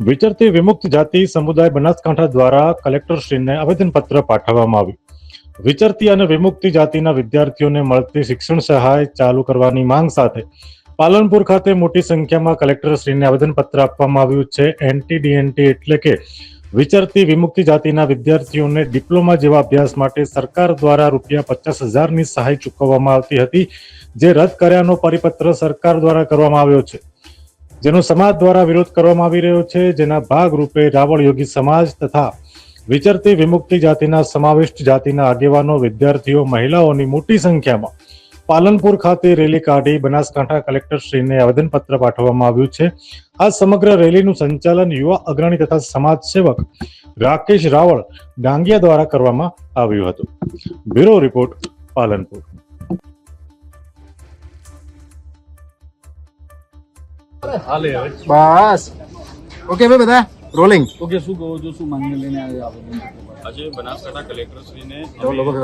વિચરતી વિમુક્ત જાતિ સમુદાય બનાસકાંઠા દ્વારા કલેક્ટરશ્રીને આવેદનપત્ર પાઠવવામાં આવ્યું. વિચરતી અને વિમુક્તિ જાતિના વિદ્યાર્થીઓને મળતી શિક્ષણ સહાય ચાલુ કરવાની માંગ સાથે પાલનપુર ખાતે મોટી સંખ્યામાં કલેક્ટરશ્રીને આવેદનપત્ર આપવામાં આવ્યું છે. એનટીડીએનટી એટલે કે વિચરતી વિમુક્તિ જાતિના વિદ્યાર્થીઓને ડિપ્લોમા જેવા અભ્યાસ માટે સરકાર દ્વારા રૂપિયા પચાસ હજારની સહાય ચૂકવવામાં આવતી હતી, જે રદ કર્યાનો પરિપત્ર સરકાર દ્વારા કરવામાં આવ્યો છે. જેનો સમાજ દ્વારા વિરોધ કરવામાં આવી રહ્યો છે, જેના ભાગરૂપે રાવળ યોગી સમાજ તથા વિચરતી વિમુક્તિ જાતિના સમાવિષ્ટ જાતિના આગેવાનો, વિદ્યાર્થીઓ, મહિલાઓની મોટી સંખ્યામાં પાલનપુર ખાતે રેલી કાઢી બનાસકાંઠા કલેક્ટરશ્રીને આવેદનપત્ર પાઠવવામાં આવ્યું છે. આ સમગ્ર રેલીનું સંચાલન યુવા અગ્રણી તથા સમાજ સેવક રાકેશ રાવળ ડાંગિયા દ્વારા કરવામાં આવ્યું હતું. Bureau report Palanpur. હાલે હવે. બસ. ઓકે ભાઈ બધા રોલિંગ ઓકે શું કહો છો શું માંગણી લઈને આવ્યા આજે બનાસકાંઠા કલેક્ટરશ્રીને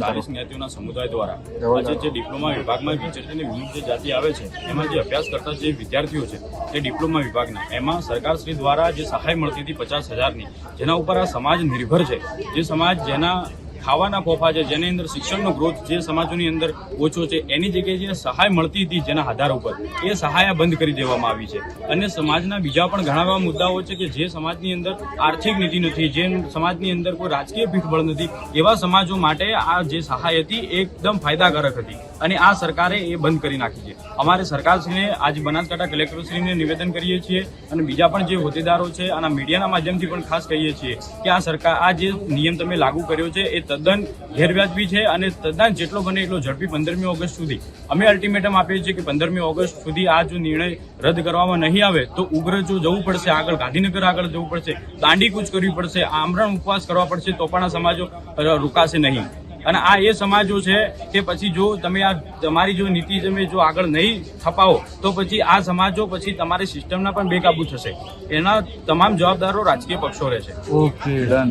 ચાલીસ જ્ઞાતિઓના સમુદાય દ્વારા આજે જે ડિપ્લોમા વિભાગમાં વિચરતીની વિવિધ જે જાતિ આવે છે એમાં જે અભ્યાસ કરતા જે વિદ્યાર્થીઓ છે તે ડિપ્લોમા વિભાગના. એમાં સરકારશ્રી દ્વારા જે સહાય મળતી હતી પચાસ હજારની જેના ઉપર આ સમાજ નિર્ભર છે. જે સમાજ જેના ખાવાના ફોફા છે, જેની અંદર શિક્ષણનો ગ્રોથ જે સમાજોની અંદર ઓછો છે, એની જગ્યાએ જે સહાય મળતી હતી જેના આધાર ઉપર, એ સહાય બંધ કરી દેવામાં આવી છે. અને સમાજના બીજા પણ ઘણા એવા મુદ્દાઓ છે કે જે સમાજની અંદર આર્થિક નીતિ નથી, જે સમાજની અંદર કોઈ રાજકીય પીઠબળ નથી, એવા સમાજો માટે આ જે સહાય હતી એકદમ ફાયદાકારક હતી. અને આ સરકારે એ બંધ કરી નાખી છે. અમારે સરકારશ્રીને, આજ બનાસકાંઠા કલેક્ટરશ્રીને નિવેદન કરીએ છીએ અને બીજા પણ જે હોદ્દેદારો છે અને મીડિયાના માધ્યમથી પણ ખાસ કહીએ છીએ કે આ સરકાર, આ જે નિયમ તમે લાગુ કર્યો છે, એ તદ્દન ગેરવ્યાજબી છે અને તદ્દન જેટલો બને એટલો ઝડપી પંદરમી ઓગસ્ટ સુધી. અમે અલ્ટિમેટમ આપીએ છીએ કે પંદરમી ઓગસ્ટ સુધી આ જો નિર્ણય રદ કરવામાં નહીં આવે, તો ઉગ્ર જો જવું પડશે, આગળ ગાંધીનગર આગળ જવું પડશે, દાંડી કૂચ કરવી પડશે, આમરણ ઉપવાસ કરવા પડશે, તો પણ આ સમાજો રોકાશે નહીં. અને આ એ સમાજો છે કે પછી જો તમે આ, તમારી જો નીતિ તમે જો આગળ નહીં થપાવો તો પછી આ સમાજો પછી તમારી સિસ્ટમના પણ બેકાબુ થશે. એના તમામ જવાબદારો રાજકીય પક્ષો રહેશે. Okay, done.